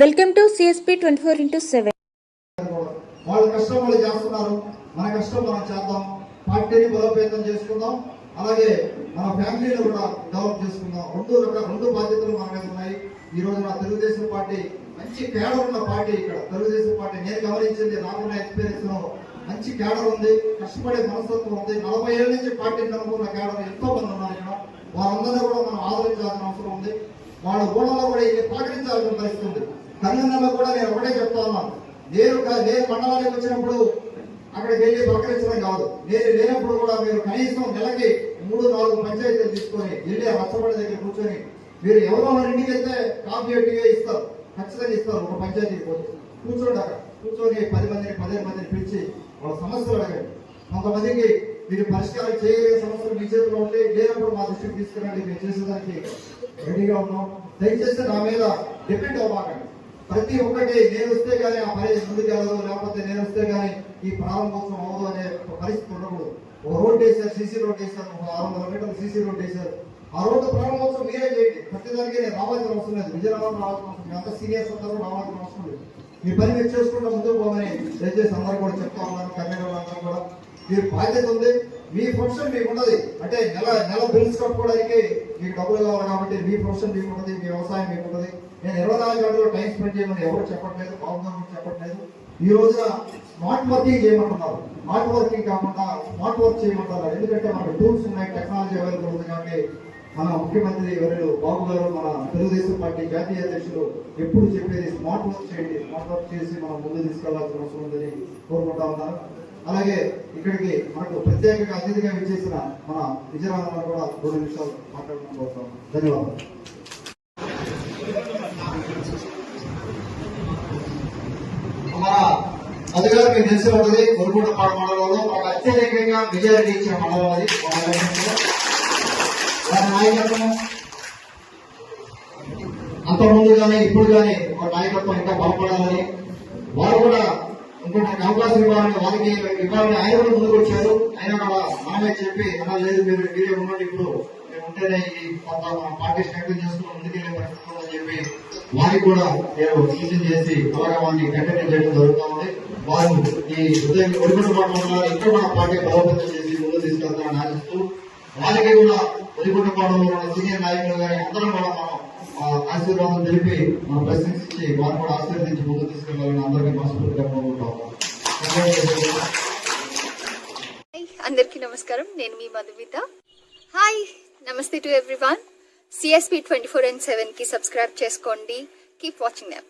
Welcome to CSP twenty four into seven వాళ్ళ కష్టం వాళ్ళు చేస్తున్నారు. మన కష్టం మనం చేద్దాం. పార్టీని బలోపేతం చేసుకుందాం. అలాగే మన ఫ్యామిలీని కూడా డెవలప్ చేసుకుందాం. రెండు రకాల రెండు బాధ్యతలు మన మీద ఉన్నాయి. ఈ రోజు నా తెలుగుదేశం పార్టీ మంచి కేడర్ ఉన్న పార్టీ ఇక్కడ. తెలుగుదేశం పార్టీ నేను గమనించింది నాకున్న ఎక్స్పీరియన్స్లో మంచి కేడర్ ఉంది కష్టపడే మనస్తత్వం ఉంది. నలభై ఏళ్ళ నుంచి పార్టీని నమ్ముకున్న కేడర్ ఎంతో మంది ఉన్నారు ఇక్కడ. వారందరినీ కూడా మనం ఆదరించాల్సిన అవసరం ఉంది. వాళ్ళ ఊళ్ళలో కూడా ఇది పాటించాల్సిన పరిస్థితి ఉంది. కరీంనగర్లో కూడా నేను ఒకటే చెప్తా ఉన్నాను నేను నేను మండలానికి వచ్చినప్పుడు అక్కడికి వెళ్ళి పలకరించడం కాదు. నేను లేనప్పుడు కూడా మీరు కనీసం నెలకి మూడు నాలుగు పంచాయతీలు తీసుకొని వెళ్ళి ఆ దగ్గర కూర్చొని మీరు ఎవరో ఇంటికి వెళ్తే కాఫీ టీవీ ఇస్తారు. ఖచ్చితంగా ఇస్తారు. ఒక పంచాయతీకి పోతే. కూర్చోండి అక్కడ. కూర్చొని పది మందిని పదిహేను మందిని పిలిచి వాళ్ళ సమస్యలు అడగండి. కొంతమందికి మీరు పరిష్కారం చేయగలిగే సమస్యలు మీ చేతిలో ఉంటే లేనప్పుడు మా దృష్టికి తీసుకురండి. మేము చేసేదానికి రెడీగా ఉన్నాం. దయచేసి నా మీద డిపెండ్ అవ్వకండి ప్రతి ఒక్కటి నేను వస్తే కానీ ఆ పని ముందుకు వెళ్ళదు లేకపోతే నేను వస్తే కానీ ఈ ప్రారంభోత్సవం అవ్వదు అనే ఒక పరిస్థితి ఉండకూడదు. ఒక రోడ్ వేశారు సీసీ రోడ్ వేశారు ఒక ఆరు వందల మీటర్లు సీసీ రోడ్ వేశారు. ఆ రోడ్డు ప్రారంభోత్సవం మీరే చేయండి. ప్రతి దానికి నేను రావాల్సిన అవసరం లేదు. విజయనగరం రావాల్సిన అవసరం ఎంత అంత సీనియర్స్ అందరూ రావాల్సిన అవసరం లేదు. మీ పని మీరు చేసుకుంటూ ముందుకు పోమని దయచేసి అందరూ కూడా చెప్తా ఉన్నాను కన్వీనర్ అందరూ కూడా. మీరు బాధ్యత ఉంది. మీ ప్రొఫెషన్ మీకు ఉన్నది. అంటే నెల నెల బిల్స్ కట్టుకోవడానికి మీకు డబ్బులు కావాలి కాబట్టి మీ ప్రొఫెషన్ మీకు ఉన్నది మీ వ్యవసాయం మీకు ఉన్నది. నేను ఇరవై టైం స్పెండ్ చేయమని ఎవరు చెప్పట్లేదు బాగుందని చెప్పట్లేదు. ఈ రోజున స్మార్ట్ వర్కింగ్ చేయమంటున్నారు. స్మార్ట్ వర్కింగ్ కాకుండా స్మార్ట్ వర్క్ చేయమంటున్నారు. ఎందుకంటే మనకు టూల్స్ ఉన్నాయి టెక్నాలజీ అవైలబుల్ ఉంది కాబట్టి మన ముఖ్యమంత్రి ఎవరు బాబు గారు మన తెలుగుదేశం పార్టీ జాతీయ అధ్యక్షులు ఎప్పుడు చెప్పేది స్మార్ట్ వర్క్ చేయండి స్మార్ట్ వర్క్ చేసి మనం ముందు తీసుకెళ్ళాల్సిన అవసరం ఉందని కోరుకుంటా ఉన్నాను. అలాగే ఇక్కడికి మనకు ప్రత్యేకంగా అతిథిగా విచ్చేసిన మన విజయనగరం కూడా రెండు నిమిషాలు మాట్లాడుకుంటూ పోతాం ధన్యవాదాలు. అందుకని మీకు తెలిసి ఉంటుంది కొనుగోలుపాడు మండలంలో ఒక అత్యధికంగా మెజారిటీ ఇచ్చిన మండలం అది మన దాని నాయకత్వం అంత కానీ ఇప్పుడు కానీ ఒక నాయకత్వం ఇంకా బలపడాలని వారు కూడా ఇంకొక అవకాశం ఇవ్వాలని వారికి ఇవ్వాలని ఆయన కూడా ముందుకు వచ్చారు. ఆయన కూడా మనమే చెప్పి అలా లేదు మీరు మీరే ఉండండి ఇప్పుడు మేము ఉంటేనే ఈ కొంత మన పార్టీ స్ట్రగుల్ చేసుకుని ముందుకెళ్ళే చెప్పి వారికి కూడా నేను సూచన చేసి అలాగే వారిని కంటిన్యూ చేయడం జరుగుతూ ఉంది. వారు ఈ ఉదయం ఒడిపడి మాట్లాడారు ఇంకా మన పార్టీ బలోపేతం చేసి ముందు తీసుకెళ్తారని ఆశిస్తూ వారికి కూడా ఒడిపడిపాడులో ఉన్న సీనియర్ నాయకులు కానీ అందరం కూడా మనం ఆశీర్వాదం తెలిపి మనం ప్రశంసించి వారు కూడా ఆశీర్వదించి ముందు తీసుకెళ్ళాలని అందరికీ మనస్ఫూర్తిగా కోరుకుంటాం అందరికీ నమస్కారం. నేను మీ Madhumita. Hi namaste to everyone CSP twenty four and సెవెన్కి సబ్స్క్రైబ్ చేసుకోండి. Keep watching them